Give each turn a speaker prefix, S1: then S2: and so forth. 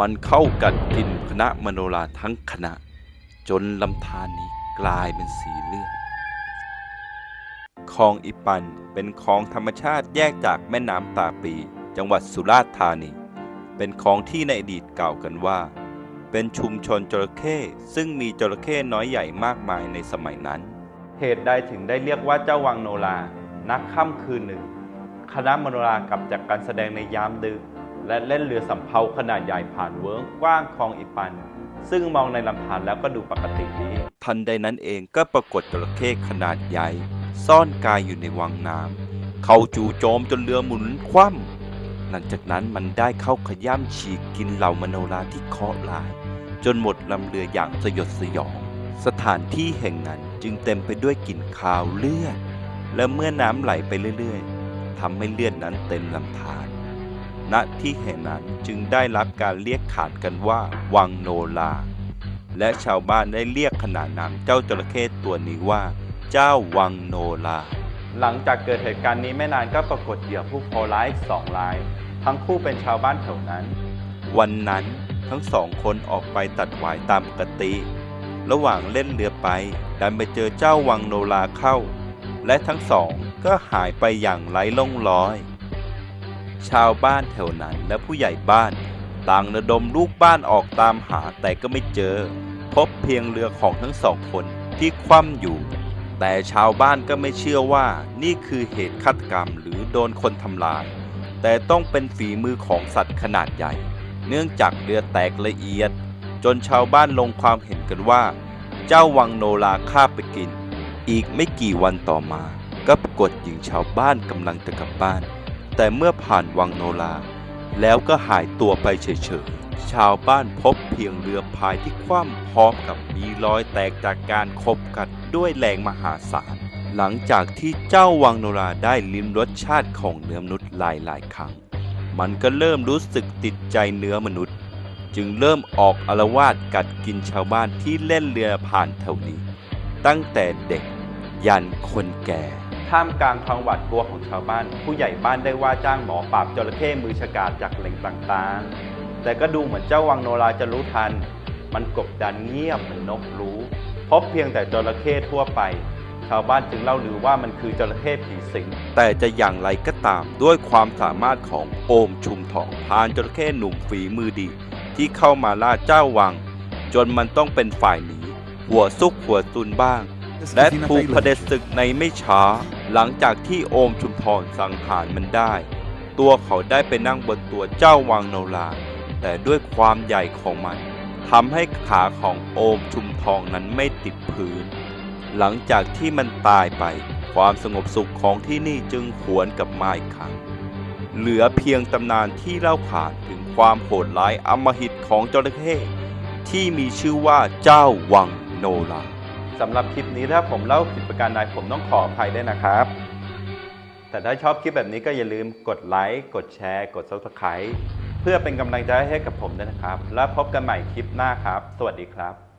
S1: มันเข้ากัดกินคณะมโนราทั้งคณะ จนลำธารนี้กลายเป็นสีเลือดคลองอีปันเป็นคลองธรรมชาติแยกจากแม่น้ำตาปี จังหวัดสุราษฎร์ธานี เป็นคลองที่ในอดีตกล่าวกันว่า เป็นชุมชนจระเข้ซึ่งมีจระเข้น้อยใหญ่มากมายในสมัยนั้น เหตุใดถึงได้เรียกว่าเจ้าวังโนรา นักค่ำคืนหนึ่ง คณะมโนรากลับจากการแสดงในยามดึก และเล่นเรือสำเภาขนาดใหญ่ผ่านเวิ้งกว้างคลองอีปัน ซึ่งมองในลำธารแล้วก็ดูปกติดี ทันใดนั้นเองก็ปรากฏจระเข้ขนาดใหญ่ ซ่อนกายอยู่ในวังน้ำเขาจู่โจมจนเรือหมุนคว่ำหลังจากนั้นมันได้เข้าขย้ำฉีกกินเหล่ามโนราที่เคาะห์ร้าย จนหมดลำเรืออย่างสยดสยอง สถานที่แห่งนั้นจึงเต็มไปด้วยกลิ่นคาวเลือดและเมื่อน้ำไหลไปเรื่อยๆทำให้เลือดนั้นเต็มลำธาร ณที่แห่งนั้นจึงได้รับการเรียกขานกันว่า วังโนลา และชาวบ้านได้เรียกขนานนามเจ้าจระเข้ตัวนี้ว่า เจ้าวังโนลา หลังจากเกิดเหตุการณ์นี้ไม่นานก็ปรากฏเหยื่อผู้โพร้ายสองราย ทั้งคู่เป็นชาวบ้านแถวนั้น วันนั้นทั้งสองคนออกไปตัดหวายตามปกติ ระหว่างเล่นเรือไป ดันไปเจอเจ้าวังโนลาเข้า และทั้งสองก็หายไปอย่างไร้ล่องรอย ชาวบ้านแถวนั้นและผู้ใหญ่บ้าน ต่างระดมลูกบ้านออกตามหาแต่ก็ไม่เจอ พบเพียงเรือของทั้งสองคนที่คว่ำอยู่ แต่ชาวบ้านก็ไม่เชื่อว่านี่คือเหตุฆาตกรรมหรือโดนคนทำลาย แต่ต้องเป็นฝีมือของสัตว์ขนาดใหญ่ เนื่องจากเรือแตกละเอียด จนชาวบ้านลงความเห็นกันว่า เจ้าวังโนราฆ่าไปกิน อีกไม่กี่วันต่อมา ก็ปรากฏหญิงชาวบ้านกำลังจะกลับบ้าน แต่เมื่อผ่านวังโนราแล้วก็หายตัวไปเฉยๆ ชาวบ้านพบเพียงเรือพายที่คว่ำพร้อมกับมีรอยแตกจากการคบกัดด้วยแรงมหาศาล หลังจากที่เจ้าวังโนราได้ลิ้มรสชาติของเนื้อมนุษย์หลายๆ ครั้ง มันก็เริ่มรู้สึกติดใจเนื้อมนุษย์ จึงเริ่มออกอารวาสกัดกินชาวบ้านที่เล่นเรือผ่านแถวนี้ ตั้งแต่เด็กยันคนแก่ ท่ามกลางความหวาดกลัวของชาวบ้าน ผู้ใหญ่บ้านได้ว่าจ้างหมอปราบจระเข้มือฉกาจจากแหล่งต่างๆ แต่ก็ดูเหมือนเจ้าวังโนราจะรู้ทัน มันกบดันเงียบเหมือนนกรู้ พบเพียงแต่จระเข้ทั่วไป ชาวบ้านจึงเล่าลือว่ามันคือจระเข้ผีสิง แต่จะอย่างไรก็ตามด้วยความสามารถของโอมชุมทองพานจระเข้หนุ่มฝีมือดี ที่เข้ามาล่าเจ้าวัง จนมันต้องเป็นฝ่ายหนีหัวซุกหัวตุนบ้าง และถูกเผด็จศึกในไม่ช้า หลังจากที่โอมชุมพรสังหารมันได้ ตัวเขาได้ไปนั่งบนตัวเจ้าวังโนราแต่ด้วยความใหญ่ของมันทำให้ขาของโอมชุมทองนั้นไม่ติดพื้น หลังจากที่มันตายไป ความสงบสุขของที่นี่จึงหวนกลับมาอีกครั้ง เหลือเพียงตำนานที่เล่าขานถึงความโหดร้ายอำมหิตของจระเข้ที่มีชื่อว่าเจ้าวังโนรา สำหรับคลิปนี้ถ้าผมเล่าผิดประการใดผมต้องขออภัยด้วยนะครับ แต่ถ้าชอบคลิปแบบนี้ก็อย่าลืมกดไลค์กดแชร์ กด Subscribe เพื่อเป็นกำลังใจให้กับผมด้วยนะครับ แล้วพบกันใหม่คลิปหน้าครับ สวัสดีครับ